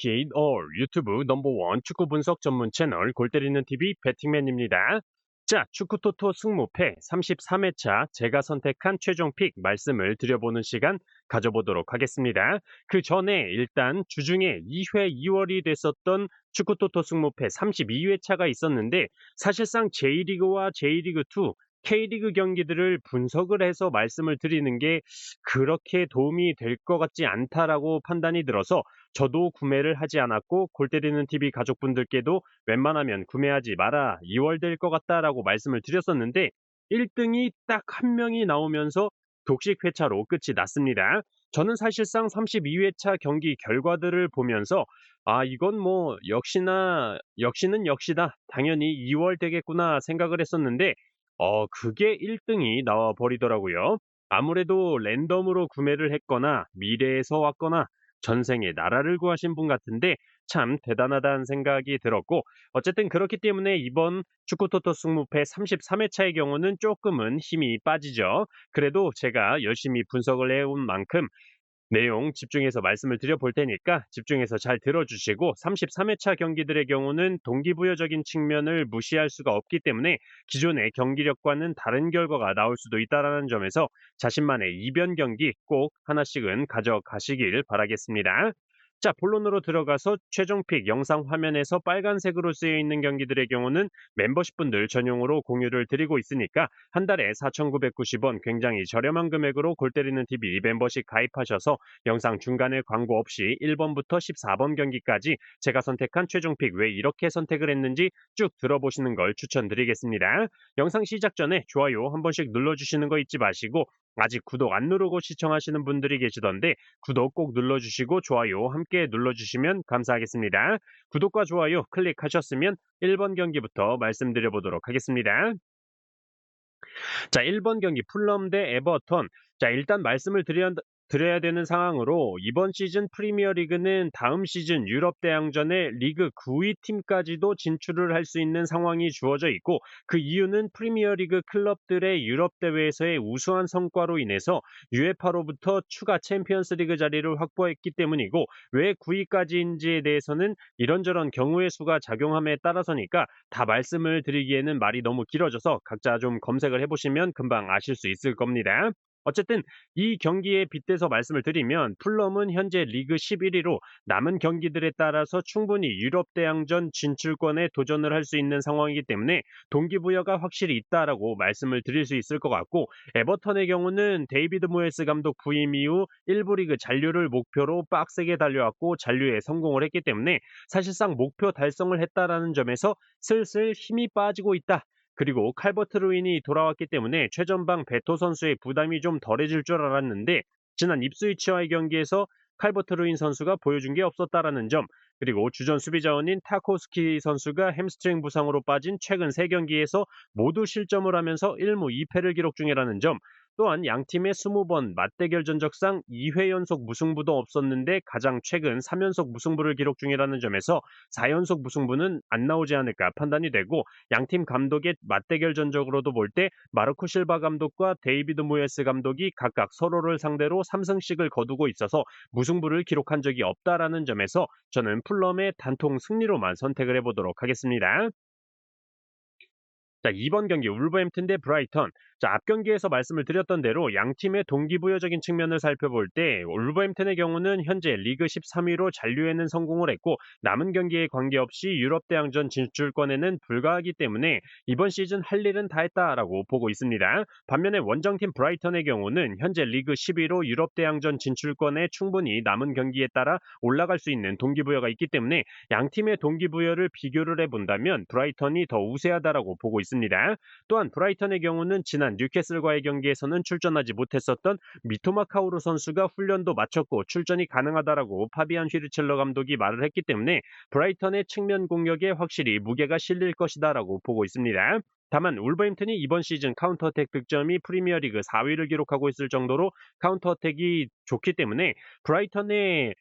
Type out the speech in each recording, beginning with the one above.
Take it all 유튜브 넘버원 축구 분석 전문 채널 골 때리는 TV 배팅맨입니다. 자, 축구 토토 승무패 33회차 제가 선택한 최종 픽 말씀을 드려보는 시간 가져보도록 하겠습니다. 그 전에 일단 주중에 2회 2월이 됐었던 축구 토토 승무패 32회차가 있었는데 사실상 J리그와 J리그2 K리그 경기들을 분석을 해서 말씀을 드리는 게 그렇게 도움이 될 것 같지 않다라고 판단이 들어서 저도 구매를 하지 않았고 골 때리는 TV 가족분들께도 웬만하면 구매하지 마라 2월 될 것 같다라고 말씀을 드렸었는데 1등이 딱 한 명이 나오면서 독식 회차로 끝이 났습니다. 저는 사실상 32회차 경기 결과들을 보면서 아 이건 뭐 역시나 역시는 역시다 당연히 2월 되겠구나 생각을 했었는데 어 그게 1등이 나와 버리더라고요. 아무래도 랜덤으로 구매를 했거나 미래에서 왔거나 전생에 나라를 구하신 분 같은데 참 대단하다는 생각이 들었고 어쨌든 그렇기 때문에 이번 축구 토토 승무패 33회차의 경우는 조금은 힘이 빠지죠. 그래도 제가 열심히 분석을 해온 만큼 내용 집중해서 말씀을 드려볼 테니까 집중해서 잘 들어주시고 33회차 경기들의 경우는 동기부여적인 측면을 무시할 수가 없기 때문에 기존의 경기력과는 다른 결과가 나올 수도 있다는 점에서 자신만의 이변 경기 꼭 하나씩은 가져가시길 바라겠습니다. 자, 본론으로 들어가서 최종 픽 영상 화면에서 빨간색으로 쓰여 있는 경기들의 경우는 멤버십 분들 전용으로 공유를 드리고 있으니까 한 달에 4,990원 굉장히 저렴한 금액으로 골 때리는 TV 멤버십 가입하셔서 영상 중간에 광고 없이 1번부터 14번 경기까지 제가 선택한 최종 픽 왜 이렇게 선택을 했는지 쭉 들어보시는 걸 추천드리겠습니다. 영상 시작 전에 좋아요 한 번씩 눌러주시는 거 잊지 마시고 아직 구독 안 누르고 시청하시는 분들이 계시던데 구독 꼭 눌러주시고 좋아요 함께 눌러주시면 감사하겠습니다. 구독과 좋아요 클릭하셨으면 1번 경기부터 말씀드려 보도록 하겠습니다. 자, 1번 경기 풀럼 대 에버턴. 자, 일단 말씀을 드려, 드려야 되는 상황으로 이번 시즌 프리미어 리그는 다음 시즌 유럽 대항전에 리그 9위 팀까지도 진출을 할 수 있는 상황이 주어져 있고 그 이유는 프리미어 리그 클럽들의 유럽 대회에서의 우수한 성과로 인해서 UEFA로부터 추가 챔피언스 리그 자리를 확보했기 때문이고 왜 9위까지인지에 대해서는 이런저런 경우의 수가 작용함에 따라서니까 다 말씀을 드리기에는 말이 너무 길어져서 각자 좀 검색을 해보시면 금방 아실 수 있을 겁니다. 어쨌든 이 경기에 빗대서 말씀을 드리면 풀럼은 현재 리그 11위로 남은 경기들에 따라서 충분히 유럽 대항전 진출권에 도전을 할 수 있는 상황이기 때문에 동기부여가 확실히 있다라고 말씀을 드릴 수 있을 것 같고 에버턴의 경우는 데이비드 모에스 감독 부임 이후 1부 리그 잔류를 목표로 빡세게 달려왔고 잔류에 성공을 했기 때문에 사실상 목표 달성을 했다라는 점에서 슬슬 힘이 빠지고 있다. 그리고 칼버트 루인이 돌아왔기 때문에 최전방 베토 선수의 부담이 좀 덜해질 줄 알았는데 지난 입스위치와의 경기에서 칼버트 루인 선수가 보여준 게 없었다라는 점 그리고 주전 수비 자원인 타코스키 선수가 햄스트링 부상으로 빠진 최근 3경기에서 모두 실점을 하면서 1무 2패를 기록 중이라는 점 또한 양 팀의 20번 맞대결 전적상 2회 연속 무승부도 없었는데 가장 최근 3연속 무승부를 기록 중이라는 점에서 4연속 무승부는 안 나오지 않을까 판단이 되고 양 팀 감독의 맞대결 전적으로도 볼 때 마르코 실바 감독과 데이비드 모예스 감독이 각각 서로를 상대로 3승씩을 거두고 있어서 무승부를 기록한 적이 없다라는 점에서 저는 풀럼의 단통 승리로만 선택을 해보도록 하겠습니다. 자, 2번 경기 울버햄튼 대 브라이턴. 자, 앞 경기에서 말씀을 드렸던 대로 양 팀의 동기부여적인 측면을 살펴볼 때 울버햄튼의 경우는 현재 리그 13위로 잔류에는 성공을 했고 남은 경기에 관계없이 유럽 대항전 진출권에는 불과하기 때문에 이번 시즌 할 일은 다 했다라고 보고 있습니다. 반면에 원정팀 브라이턴의 경우는 현재 리그 10위로 유럽 대항전 진출권에 충분히 남은 경기에 따라 올라갈 수 있는 동기부여가 있기 때문에 양 팀의 동기부여를 비교를 해본다면 브라이턴이 더 우세하다라고 보고 있습니다. 또한 브라이턴의 경우는 지난 지난 뉴캐슬과의 경기에서는 출전하지 못했었던 미토마 카우르 선수가 훈련도 마쳤고 출전이 가능하다라고 파비안 휘르첼러 감독이 말을 했기 때문에 브라이턴의 측면 공격에 확실히 무게가 실릴 것이다라고 보고 있습니다. 다만 울버햄튼이 이번 시즌 카운터어택 득점이 프리미어리그 4위를 기록하고 있을 정도로 카운터어택이 좋기 때문에 브라이턴의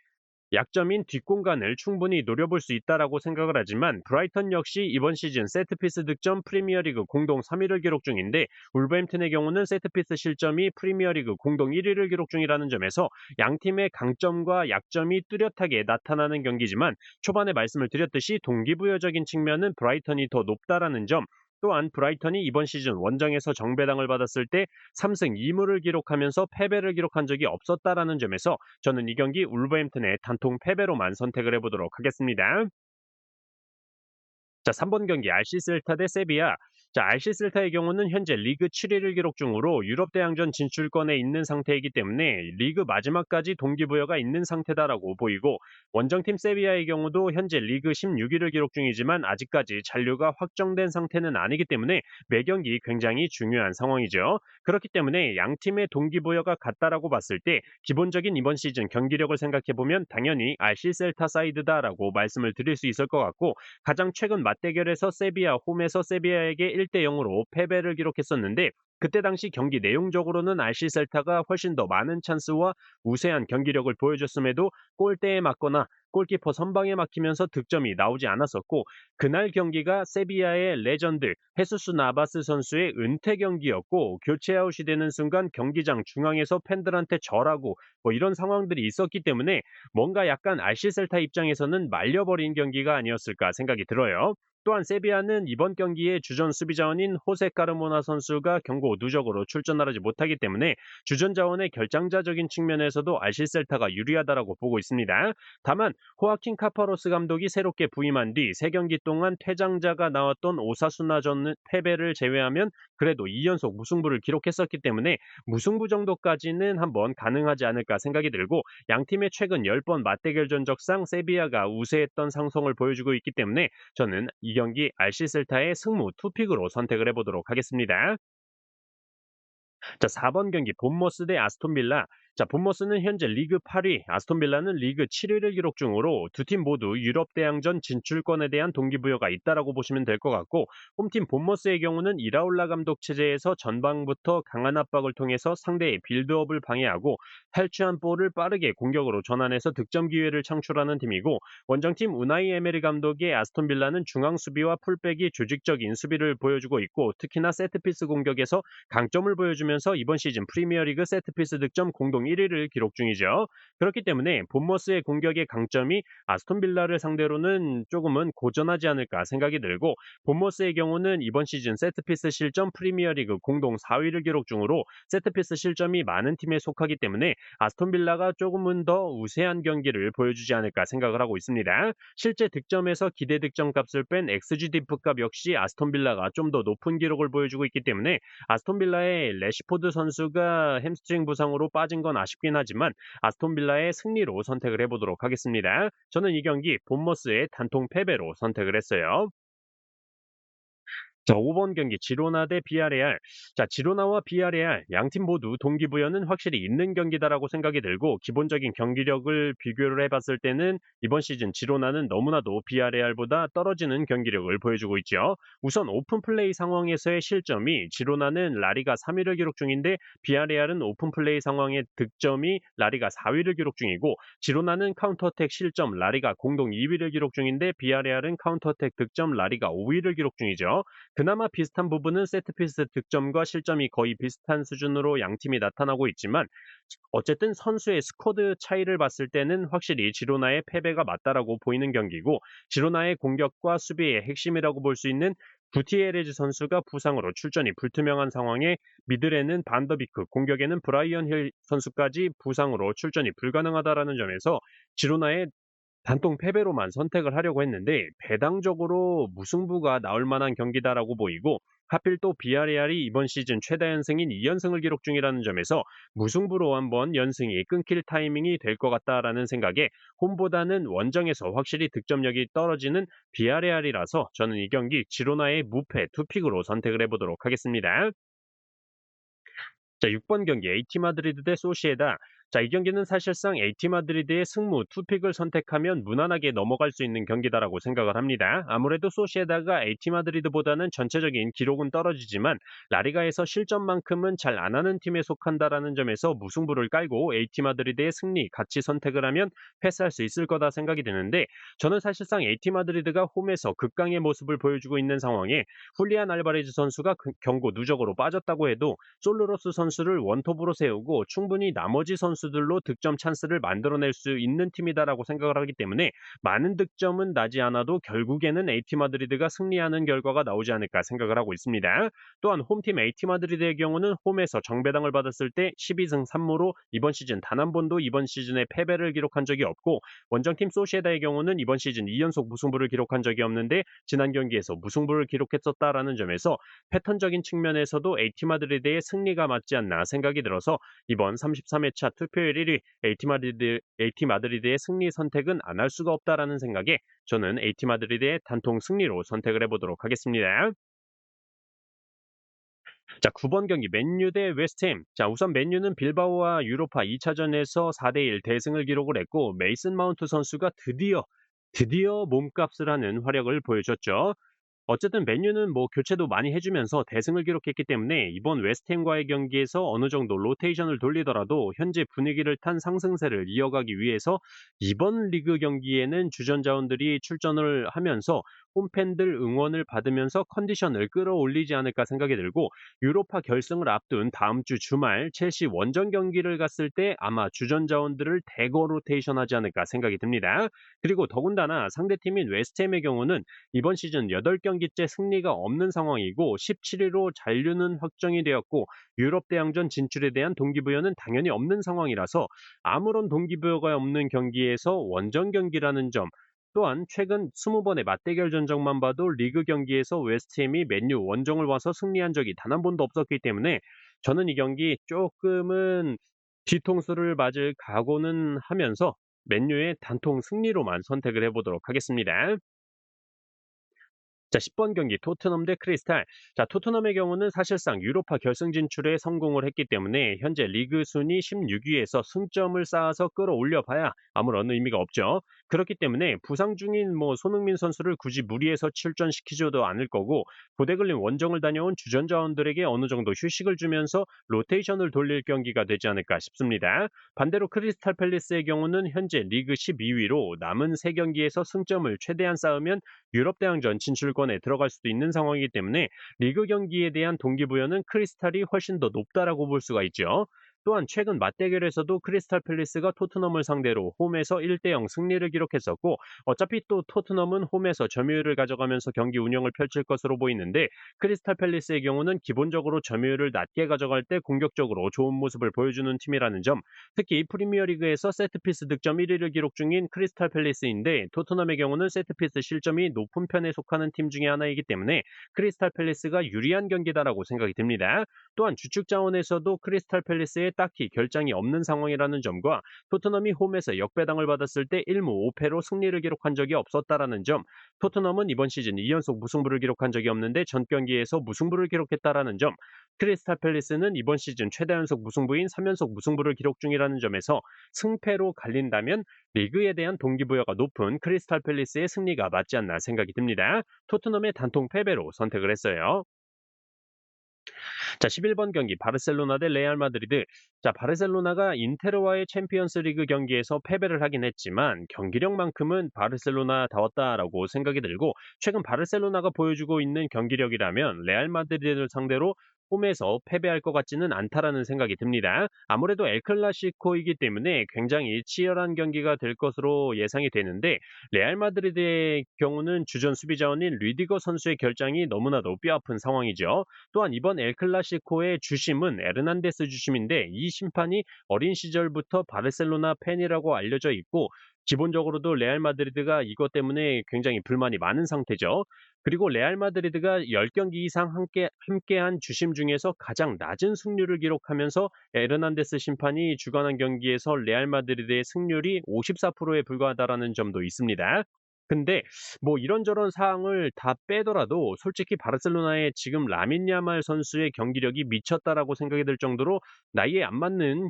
약점인 뒷공간을 충분히 노려볼 수 있다라고 생각을 하지만 브라이턴 역시 이번 시즌 세트피스 득점 프리미어리그 공동 3위를 기록 중인데 울버햄튼의 경우는 세트피스 실점이 프리미어리그 공동 1위를 기록 중이라는 점에서 양 팀의 강점과 약점이 뚜렷하게 나타나는 경기지만 초반에 말씀을 드렸듯이 동기부여적인 측면은 브라이턴이 더 높다라는 점 또한 브라이턴이 이번 시즌 원정에서 정배당을 받았을 때 3승 2무를 기록하면서 패배를 기록한 적이 없었다라는 점에서 저는 이 경기 울버햄튼의 단통 패배로만 선택을 해보도록 하겠습니다. 자, 3번 경기 RC 셀타 대 세비야. 자, RC 셀타의 경우는 현재 리그 7위를 기록 중으로 유럽 대항전 진출권에 있는 상태이기 때문에 리그 마지막까지 동기부여가 있는 상태다라고 보이고 원정팀 세비야의 경우도 현재 리그 16위를 기록 중이지만 아직까지 잔류가 확정된 상태는 아니기 때문에 매 경기 굉장히 중요한 상황이죠. 그렇기 때문에 양 팀의 동기부여가 같다라고 봤을 때 기본적인 이번 시즌 경기력을 생각해 보면 당연히 RC 셀타 사이드다라고 말씀을 드릴 수 있을 것 같고 가장 최근 맞대결에서 세비야 홈에서 세비야에게 1대 0으로 패배를 기록했었는데 그때 당시 경기 내용적으로는 RC 셀타가 훨씬 더 많은 찬스와 우세한 경기력을 보여줬음에도 골대에 맞거나 골키퍼 선방에 막히면서 득점이 나오지 않았었고 그날 경기가 세비야의 레전드 헤수스 나바스 선수의 은퇴 경기였고 교체 아웃이 되는 순간 경기장 중앙에서 팬들한테 절하고 뭐 이런 상황들이 있었기 때문에 뭔가 약간 RC 셀타 입장에서는 말려버린 경기가 아니었을까 생각이 들어요. 또한 세비야는 이번 경기에 주전 수비 자원인 호세 까르모나 선수가 경고 누적으로 출전하지 못하기 때문에 주전 자원의 결정자적인 측면에서도 알실셀타가 유리하다라고 보고 있습니다. 다만 호아킨 카파로스 감독이 새롭게 부임한 뒤 세 경기 동안 퇴장자가 나왔던 오사수나전 패배를 제외하면 그래도 2연속 무승부를 기록했었기 때문에 무승부 정도까지는 한번 가능하지 않을까 생각이 들고 양 팀의 최근 10번 맞대결 전적상 세비야가 우세했던 상성을 보여주고 있기 때문에 저는 이 경기 RC 셀타의 승무 투픽으로 선택을 해보도록 하겠습니다. 자, 4번 경기 본머스 대 아스톤빌라. 자, 본머스는 현재 리그 8위, 아스톤 빌라는 리그 7위를 기록 중으로 두 팀 모두 유럽 대항전 진출권에 대한 동기부여가 있다라고 보시면 될 것 같고 홈팀 본머스의 경우는 이라올라 감독 체제에서 전방부터 강한 압박을 통해서 상대의 빌드업을 방해하고 탈취한 볼을 빠르게 공격으로 전환해서 득점 기회를 창출하는 팀이고 원정팀 우나이 에메리 감독의 아스톤 빌라는 중앙 수비와 풀백이 조직적인 수비를 보여주고 있고 특히나 세트피스 공격에서 강점을 보여주면서 이번 시즌 프리미어리그 세트피스 득점 공동 1위를 기록 중이죠. 그렇기 때문에 본머스의 공격의 강점이 아스톤 빌라를 상대로는 조금은 고전하지 않을까 생각이 들고 본머스의 경우는 이번 시즌 세트피스 실점 프리미어리그 공동 4위를 기록 중으로 세트피스 실점이 많은 팀에 속하기 때문에 아스톤 빌라가 조금은 더 우세한 경기를 보여주지 않을까 생각을 하고 있습니다. 실제 득점에서 기대 득점 값을 뺀 XG 디프 값 역시 아스톤 빌라가 좀 더 높은 기록을 보여주고 있기 때문에 아스톤 빌라의 레시포드 선수가 햄스트링 부상으로 빠진 건 아쉽긴 하지만 아스톤 빌라의 승리로 선택을 해보도록 하겠습니다. 저는 이 경기 본머스의 단통 패배로 선택을 했어요. 자, 5번 경기 지로나 대 비아레알. 자, 지로나와 비아레알 양팀 모두 동기부여는 확실히 있는 경기다라고 생각이 들고 기본적인 경기력을 비교를 해봤을 때는 이번 시즌 지로나는 너무나도 비아레알보다 떨어지는 경기력을 보여주고 있죠. 우선 오픈 플레이 상황에서의 실점이 지로나는 라리가 3위를 기록 중인데 비아레알은 오픈 플레이 상황의 득점이 라리가 4위를 기록 중이고 지로나는 카운터택 실점 라리가 공동 2위를 기록 중인데 비아레알은 카운터택 득점 라리가 5위를 기록 중이죠. 그나마 비슷한 부분은 세트피스 득점과 실점이 거의 비슷한 수준으로 양 팀이 나타나고 있지만 어쨌든 선수의 스쿼드 차이를 봤을 때는 확실히 지로나의 패배가 맞다라고 보이는 경기고 지로나의 공격과 수비의 핵심이라고 볼 수 있는 구티에레즈 선수가 부상으로 출전이 불투명한 상황에 미들에는 반더비크, 공격에는 브라이언 힐 선수까지 부상으로 출전이 불가능하다라는 점에서 지로나의 단통 패배로만 선택을 하려고 했는데 배당적으로 무승부가 나올 만한 경기다라고 보이고 하필 또 비아레알이 이번 시즌 최다 연승인 2연승을 기록 중이라는 점에서 무승부로 한번 연승이 끊길 타이밍이 될 것 같다라는 생각에 홈보다는 원정에서 확실히 득점력이 떨어지는 비아레알이라서 저는 이 경기 지로나의 무패 투픽으로 선택을 해보도록 하겠습니다. 자, 6번 경기 에이티 마드리드 대 소시에다. 자, 이 경기는 사실상 AT 마드리드의 승무 투픽을 선택하면 무난하게 넘어갈 수 있는 경기다라고 생각을 합니다. 아무래도 소시에다가 AT 마드리드보다는 전체적인 기록은 떨어지지만 라리가에서 실점만큼은 잘 안 하는 팀에 속한다라는 점에서 무승부를 깔고 AT 마드리드의 승리 같이 선택을 하면 패스할 수 있을 거다 생각이 드는데 저는 사실상 AT 마드리드가 홈에서 극강의 모습을 보여주고 있는 상황에 훌리안 알바레즈 선수가 그 경고 누적으로 빠졌다고 해도 솔로로스 선수를 원톱으로 세우고 충분히 나머지 선수 들로 득점 찬스를 만들어낼 수 있는 팀이다라고 생각을 하기 때문에 많은 득점은 나지 않아도 결국에는 AT 마드리드가 승리하는 결과가 나오지 않을까 생각을 하고 있습니다. 또한 홈팀 AT 마드리드의 경우는 홈에서 정배당을 받았을 때 12승 3무로 이번 시즌 단 한 번도 이번 시즌에 패배를 기록한 적이 없고 원정팀 소시에다의 경우는 이번 시즌 2연속 무승부를 기록한 적이 없는데 지난 경기에서 무승부를 기록했었다라는 점에서 패턴적인 측면에서도 AT 마드리드의 승리가 맞지 않나 생각이 들어서 이번 33회차 투 표율 1위 AT 마드리드, AT 마드리드의 승리 선택은 안 할 수가 없다라는 생각에 저는 AT 마드리드의 단통 승리로 선택을 해보도록 하겠습니다. 자, 9번 경기 맨유 대 웨스트햄. 자, 우선 맨유는 빌바오와 유로파 2차전에서 4대1 대승을 기록을 했고 메이슨 마운트 선수가 드디어 드디어 몸값을 하는 활약을 보여줬죠. 어쨌든 맨유는 뭐 교체도 많이 해주면서 대승을 기록했기 때문에 이번 웨스트햄과의 경기에서 어느 정도 로테이션을 돌리더라도 현재 분위기를 탄 상승세를 이어가기 위해서 이번 리그 경기에는 주전 자원들이 출전을 하면서 홈팬들 응원을 받으면서 컨디션을 끌어올리지 않을까 생각이 들고 유로파 결승을 앞둔 다음 주 주말 첼시 원정 경기를 갔을 때 아마 주전 자원들을 대거 로테이션하지 않을까 생각이 듭니다. 그리고 더군다나 상대팀인 웨스트햄의 경우는 이번 시즌 8경기째 승리가 없는 상황이고 17위로 잔류는 확정이 되었고 유럽 대항전 진출에 대한 동기부여는 당연히 없는 상황이라서 아무런 동기부여가 없는 경기에서 원정 경기라는 점 또한 최근 20번의 맞대결 전적만 봐도 리그 경기에서 웨스트햄이 맨유 원정을 와서 승리한 적이 단 한 번도 없었기 때문에 저는 이 경기 조금은 뒤통수를 맞을 각오는 하면서 맨유의 단통 승리로만 선택을 해보도록 하겠습니다. 자, 10번 경기 토트넘 대 크리스탈. 자, 토트넘의 경우는 사실상 유로파 결승 진출에 성공을 했기 때문에 현재 리그 순위 16위에서 승점을 쌓아서 끌어올려 봐야 아무런 의미가 없죠. 그렇기 때문에 부상 중인 뭐 손흥민 선수를 굳이 무리해서 출전시키지도 않을 거고 고대 걸린 원정을 다녀온 주전 자원들에게 어느 정도 휴식을 주면서 로테이션을 돌릴 경기가 되지 않을까 싶습니다. 반대로 크리스탈 팰리스의 경우는 현재 리그 12위로 남은 3경기에서 승점을 최대한 쌓으면 유럽 대항전 진출권에 들어갈 수도 있는 상황이기 때문에 리그 경기에 대한 동기부여는 크리스탈이 훨씬 더 높다라고 볼 수가 있죠. 또한 최근 맞대결에서도 크리스탈 팰리스가 토트넘을 상대로 홈에서 1대0 승리를 기록했었고 어차피 또 토트넘은 홈에서 점유율을 가져가면서 경기 운영을 펼칠 것으로 보이는데 크리스탈 팰리스의 경우는 기본적으로 점유율을 낮게 가져갈 때 공격적으로 좋은 모습을 보여주는 팀이라는 점 특히 프리미어리그에서 세트피스 득점 1위를 기록 중인 크리스탈 팰리스인데 토트넘의 경우는 세트피스 실점이 높은 편에 속하는 팀 중에 하나이기 때문에 크리스탈 팰리스가 유리한 경기다라고 생각이 듭니다. 또한 주축 자원에서도 크리스탈 팰리스의 딱히 결장이 없는 상황이라는 점과 토트넘이 홈에서 역배당을 받았을 때 1무 5패로 승리를 기록한 적이 없었다라는 점, 토트넘은 이번 시즌 2연속 무승부를 기록한 적이 없는데 전 경기에서 무승부를 기록했다라는 점, 크리스탈 팰리스는 이번 시즌 최다 연속 무승부인 3연속 무승부를 기록 중이라는 점에서 승패로 갈린다면 리그에 대한 동기부여가 높은 크리스탈 팰리스의 승리가 맞지 않나 생각이 듭니다. 토트넘의 단통 패배로 선택을 했어요. 자, 11번 경기 바르셀로나 대 레알 마드리드. 자, 바르셀로나가 인테르와의 챔피언스 리그 경기에서 패배를 하긴 했지만 경기력만큼은 바르셀로나다웠다라고 생각이 들고 최근 바르셀로나가 보여주고 있는 경기력이라면 레알 마드리드를 상대로 홈에서 패배할 것 같지는 않다라는 생각이 듭니다. 아무래도 엘클라시코이기 때문에 굉장히 치열한 경기가 될 것으로 예상이 되는데 레알 마드리드의 경우는 주전 수비 자원인 리디거 선수의 결장이 너무나도 뼈아픈 상황이죠. 또한 이번 엘클라시코의 주심은 에르난데스 주심인데 이 심판이 어린 시절부터 바르셀로나 팬이라고 알려져 있고 기본적으로도 레알 마드리드가 이것 때문에 굉장히 불만이 많은 상태죠. 그리고 레알 마드리드가 10경기 이상 함께, 함께한 주심 중에서 가장 낮은 승률을 기록하면서 에르난데스 심판이 주관한 경기에서 레알 마드리드의 승률이 54%에 불과하다라는 점도 있습니다. 근데 뭐 이런저런 사항을 다 빼더라도 솔직히 바르셀로나의 지금 라민 야말 선수의 경기력이 미쳤다라고 생각이 들 정도로 나이에 안 맞는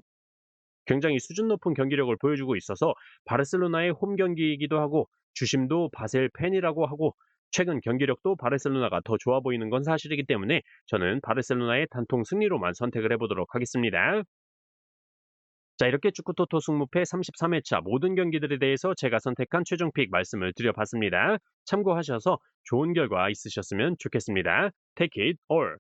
굉장히 수준 높은 경기력을 보여주고 있어서 바르셀로나의 홈 경기이기도 하고 주심도 바셀 팬이라고 하고 최근 경기력도 바르셀로나가 더 좋아 보이는 건 사실이기 때문에 저는 바르셀로나의 단통 승리로만 선택을 해보도록 하겠습니다. 자, 이렇게 축구토토 승무패 33회차 모든 경기들에 대해서 제가 선택한 최종 픽 말씀을 드려봤습니다. 참고하셔서 좋은 결과 있으셨으면 좋겠습니다. Take it or